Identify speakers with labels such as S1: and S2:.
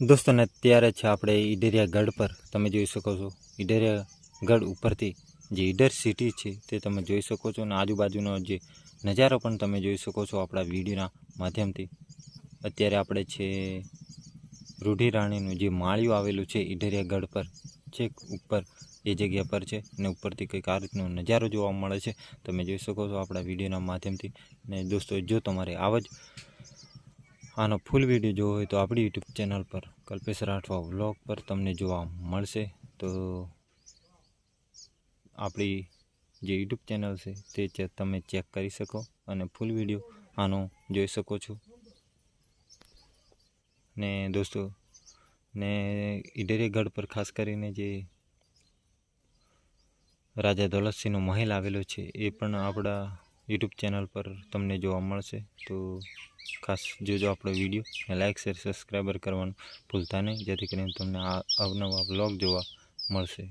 S1: દોસ્તોને અત્યારે છે આપણે ઈડરિયા ગઢ પર. તમે જોઈ શકો છો, ઈડરિયા ગઢ ઉપરથી જે ઈડર સિટી છે તે તમે જોઈ શકો છો. અને આજુબાજુનો જે નજારો પણ તમે જોઈ શકો છો આપણા વિડીયોના માધ્યમથી. અત્યારે આપણે છે રૂઢિરાણીનું જે માળિયું આવેલું છે ઈડરિયા ગઢ પર છેક ઉપર, એ જગ્યા પર છે. અને ઉપરથી કંઈક આ રીતનો નજારો જોવા મળે છે. તમે જોઈ શકો છો આપણા વિડીયોના માધ્યમથી. અને દોસ્તો, જો તમારે આવા જ આનો ફૂલ વીડિયો જોવો હોય તો આપણી યુટ્યુબ ચેનલ પર કલ્પેશ રાઠવા વ્લોગ પર તમને જોવા મળશે. તો આપણી જે યુટ્યુબ ચેનલ છે તે તમે ચેક કરી શકો અને ફૂલ વીડિયો આનો જોઈ શકો છો. ને દોસ્તો, ને ઈડરી પર ખાસ કરીને જે રાજા દોલતસિંહનો મહેલ આવેલો છે એ પણ આપણા યુટ્યુબ ચેનલ પર તમને જોવા મળશે. તો ખાસ જોજો આપણો વીડિયો લાઇક શેર સબસ્ક્રાઈબર કરવાનું ભૂલતા નહીં. જેથી કરીને તમને આ અવનવા બ્લોગ જોવા મળશે.